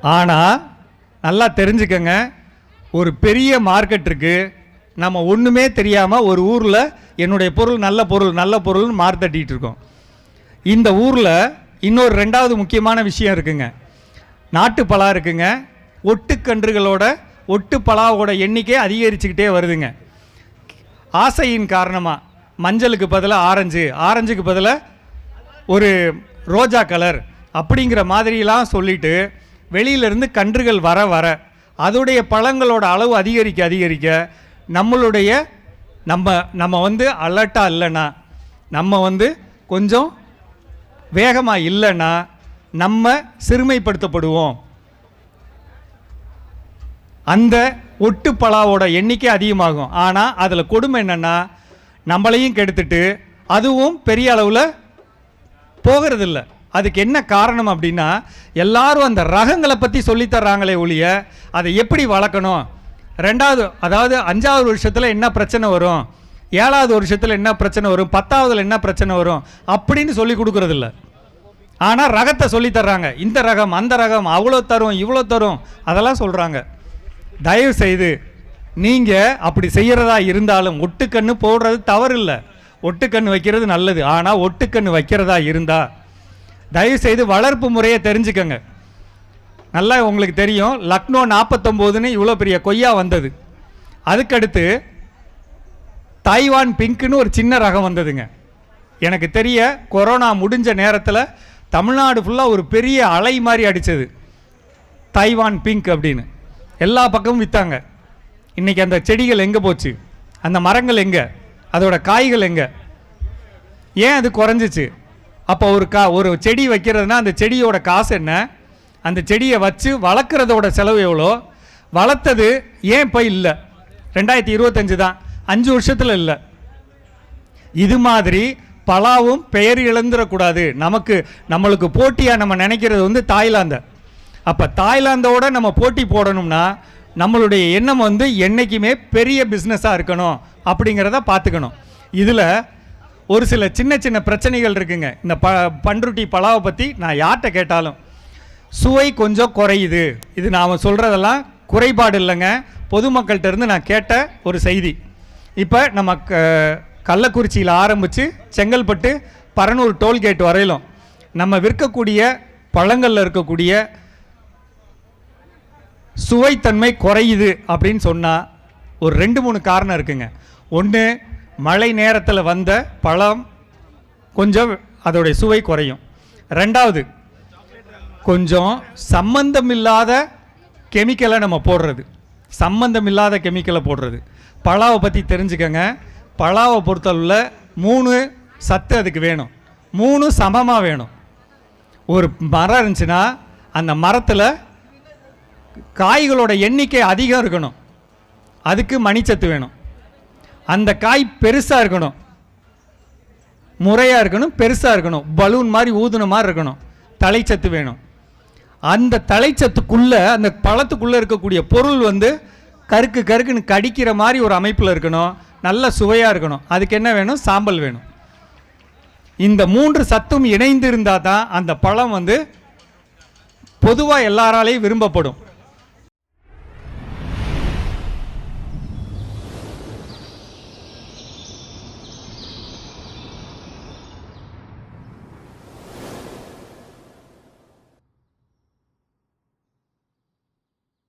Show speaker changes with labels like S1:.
S1: ஆனால் நல்லா தெரிஞ்சுக்கங்க. ஒரு பெரிய மார்க்கெட் இருக்குது நம்ம ஒன்றுமே தெரியாமல் ஒரு ஊரில் என்னுடைய பொருள் நல்ல பொருள் நல்ல பொருள்னு மார்த்தட்டிகிட்டு இருக்கோம். இந்த ஊரில் இன்னொரு ரெண்டாவது முக்கியமான விஷயம் இருக்குங்க. நாட்டுப்பலா இருக்குங்க. ஒட்டுக்கன்றுகளோட ஒட்டுப்பலாவோட எண்ணிக்கை அதிகரிச்சுக்கிட்டே வருதுங்க. ஆசையின் காரணமாக மஞ்சளுக்கு பதிலாக ஆரஞ்சு ஆரஞ்சுக்கு பதிலாக ஒரு ரோஜா கலர் அப்படிங்கிற மாதிரிலாம் சொல்லிவிட்டு வெளியிலிருந்து கன்றுகள் வர வர அதோடைய பழங்களோட அளவு அதிகரிக்க அதிகரிக்க நம்மளுடைய நம்ம நம்ம வந்து அலர்ட்டாக இல்லைன்னா நம்ம வந்து கொஞ்சம் வேகமாக இல்லைன்னா நம்ம சிறுமைப்படுத்தப்படுவோம். அந்த ஒட்டுப்பலாவோட எண்ணிக்கை அதிகமாகும். ஆனால் அதில் கொடுமை என்னென்னா நம்மளையும் கெடுத்துட்டு அதுவும் பெரிய அளவில் போகிறதில்ல. அதுக்கு என்ன காரணம் அப்படின்னா எல்லாரும் அந்த ரகங்களை பற்றி சொல்லித்தர்றாங்களே ஒழிய அதை எப்படி வளர்க்கணும்? ரெண்டாவது அதாவது அஞ்சாவது வருஷத்தில் என்ன பிரச்சனை வரும்? ஏழாவது வருஷத்தில் என்ன பிரச்சனை வரும்? பத்தாவதுல என்ன பிரச்சனை வரும்? அப்படின்னு சொல்லி கொடுக்குறதில்ல. ஆனால் ரகத்தை சொல்லித்தர்றாங்க இந்த ரகம் அந்த ரகம் அவ்வளோ தரும் இவ்வளோ தரும் அதெல்லாம் சொல்கிறாங்க தயவு செய்து நீங்கள் அப்படி செய்கிறதா இருந்தாலும் ஒட்டுக்கண்ணு போடுறது தவறு இல்லை ஒட்டுக்கண்ணு வைக்கிறது நல்லது. ஆனால் ஒட்டுக்கண்ணு வைக்கிறதா இருந்தால் தயவுசெய்து வளர்ப்பு முறையை தெரிஞ்சுக்கங்க. நல்லா உங்களுக்கு தெரியும் லக்னோ நாற்பத்தொம்போதுன்னு இவ்வளோ பெரிய கொய்யா வந்தது. அதுக்கடுத்து தாய்வான் பிங்க்குன்னு ஒரு சின்ன ரகம் வந்ததுங்க. எனக்கு தெரிய கொரோனா முடிஞ்ச நேரத்தில் தமிழ்நாடு ஃபுல்லாக ஒரு பெரிய அலை மாதிரி அடித்தது தைவான் பிங்க் அப்படின்னு. எல்லா பக்கமும் விற்றாங்க இன்றைக்கி அந்த செடிகள் எங்கே போச்சு? அந்த மரங்கள் எங்கே? அதோடய காய்கள் எங்கே? ஏன் அது குறைஞ்சிச்சு? அப்போ ஒரு கா ஒரு செடி வைக்கிறதுனா அந்த செடியோட காசு என்ன? அந்த செடியை வச்சு வளர்க்குறதோட செலவு எவ்வளோ? வளர்த்தது ஏன் இப்போ இல்லை? ரெண்டாயிரத்தி இருபத்தஞ்சு தான். அஞ்சு வருஷத்தில் இல்லை. இது மாதிரி பலாவும் பெயர் இழந்துடக்கூடாது நமக்கு நம்மளுக்கு போட்டியாக நம்ம நினைக்கிறது வந்து தாய்லாந்தை. அப்போ தாய்லாந்தோட நம்ம போட்டி போடணும்னா நம்மளுடைய எண்ணம் வந்து என்றைக்குமே பெரிய பிஸ்னஸாக இருக்கணும் அப்படிங்கிறத பார்த்துக்கணும். இதில் ஒரு சில சின்ன சின்ன பிரச்சனைகள் இருக்குங்க. இந்த ப பன்ருட்டி பலாவை பற்றி நான் யார்கிட்ட கேட்டாலும் சுவை கொஞ்சம் குறையுது. இது நான் சொல்கிறதெல்லாம் குறைபாடு இல்லைங்க. பொதுமக்கள்கிட்ட இருந்து நான் கேட்ட ஒரு செய்தி. இப்போ நம்ம க கள்ளக்குறிச்சியில் ஆரம்பித்து செங்கல்பட்டு பரனூர் டோல்கேட் வரையிலும் நம்ம விற்கக்கூடிய பழங்களில் இருக்கக்கூடிய சுவைத்தன்மை குறையுது அப்படின்னு சொன்னால் ஒரு ரெண்டு மூணு காரணம் இருக்குங்க. ஒன்று மழை நேரத்தில் வந்த பழம் கொஞ்சம் அதோடைய சுவை குறையும். ரெண்டாவது கொஞ்சம் சம்பந்தம் இல்லாத கெமிக்கலை நம்ம போடுறது. சம்பந்தம் இல்லாத கெமிக்கலை போடுறது. பலாவை பற்றி தெரிஞ்சுக்கங்க. பலாவை பொறுத்தளவில் மூணு சத்து அதுக்கு வேணும். மூணு சமமாக வேணும். ஒரு மரம் இருந்துச்சுன்னா அந்த மரத்தில் காய்களோட எண்ணிக்கை அதிகம் இருக்கணும். அதுக்கு மணிச்சத்து வேணும். அந்த காய் பெருசாக இருக்கணும். முறையாக இருக்கணும் பெருசாக இருக்கணும். பலூன் மாதிரி ஊதுன மாதிரி இருக்கணும். தலைச்சத்து வேணும். அந்த தலைச்சத்துக்குள்ளே அந்த பழத்துக்குள்ளே இருக்கக்கூடிய பொருள் வந்து கருக்கு கருக்குன்னு கடிக்கிற மாதிரி ஒரு அமைப்பில் இருக்கணும். நல்ல சுவையாக இருக்கணும். அதுக்கு என்ன வேணும்? சாம்பல் வேணும். இந்த மூன்று சத்தும் இணைந்து இருந்தால் தான் அந்த பழம் வந்து பொதுவாக எல்லாராலையும் விரும்பப்படும்.